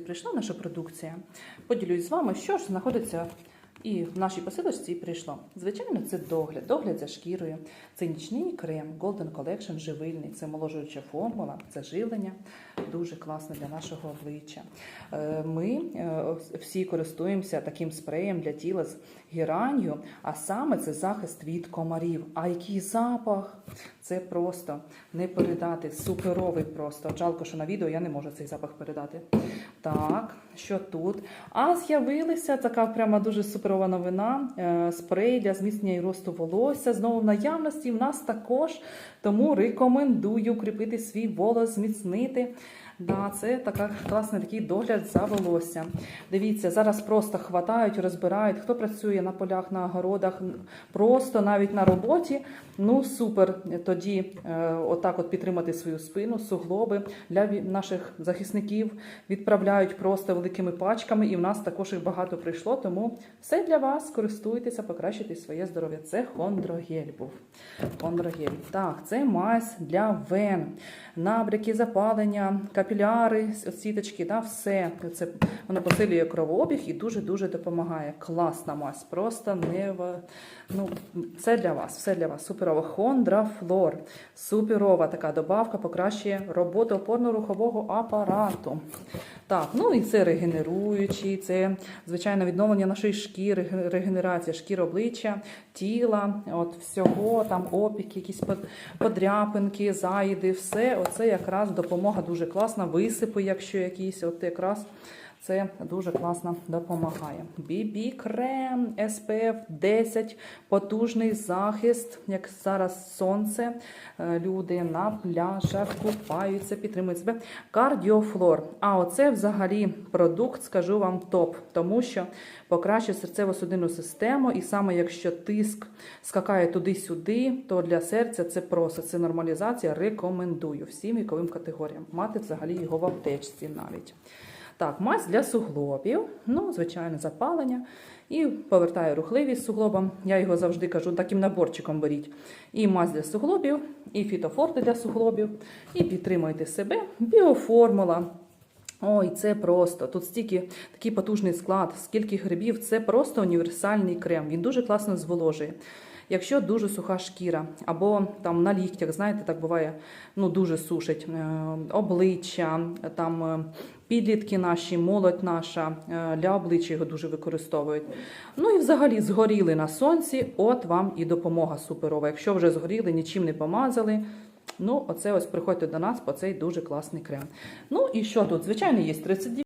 Прийшла наша продукція. Поділюсь з вами, що ж знаходиться і в нашій посилочці прийшло. Звичайно, це догляд, догляд за шкірою. Це нічний крем, Golden Collection живильний, це моложуюча формула, це живлення. Дуже класно для нашого обличчя. Е, Ми е, всі користуємося таким спреєм для тіла з геранью, а саме це захист від комарів. А який запах! Це просто не передати. Суперовий просто. Жалко, що на відео я не можу цей запах передати. Так, що тут? А з'явилася така прямо дуже суперова новина. Е, Спрей для зміцнення і росту волосся. Знову в наявності в нас також. Тому рекомендую кріпити свій волос, зміцнити. Да, це така класний такий догляд за волосся. Дивіться, зараз просто хватають, розбирають. Хто працює на полях, на огородах, просто навіть на роботі. Ну супер. Тоді е, отак от підтримати свою спину, суглоби для наших захисників відправляють просто великими пачками, і в нас також їх багато прийшло. Тому все для вас. Користуйтеся, покращуйте своє здоров'я. Це хондрогель був. Хондрогель. Так, це мазь для вен, набряки, запалення, капіляри, сіточки, да, все. Це воно посилює кровообіг і дуже дуже допомагає. Класна мазь. Просто не ну, це для вас, все для вас. Суперова. Хондрафлор. Суперова така добавка покращує роботу опорно-рухового апарату. Так, ну і це регенеруючий, це звичайно відновлення нашої шкіри, регенерація шкіри обличчя, тіла, от всього там опіки, якісь подряпинки, заїди, все. Оце якраз допомога дуже класна. Висипи, якщо якісь, от якраз. Це дуже класно допомагає. BB крем SPF 10, потужний захист, як зараз сонце. Е, Люди на пляжах купаються, підтримують себе. Кардіофлор. А оце взагалі продукт, скажу вам, топ, тому що покращує серцево-судинну систему, і саме якщо тиск скакає туди-сюди, то для серця це просто це нормалізація. Рекомендую всім віковим категоріям. Мати взагалі його в аптечці навіть. Так, мазь для суглобів, ну, звичайно, запалення. І повертаю рухливість суглобам. Я його завжди кажу, таким наборчиком беріть. І мазь для суглобів, і фітофорти для суглобів, і підтримуйте себе. Біоформула. Ой, це просто. Тут стільки такий потужний склад, скільки грибів, це просто універсальний крем. Він дуже класно зволожує. Якщо дуже суха шкіра, або там на ліктях, знаєте, так буває, ну дуже сушить е, обличчя, там е, підлітки наші, молодь наша е, для обличчя його дуже використовують. Ну і взагалі згоріли на сонці, от вам і допомога суперова. Якщо вже згоріли, нічим не помазали. Ну, оце ось приходьте до нас по цей дуже класний крем. Ну і що тут? Звичайно, є 30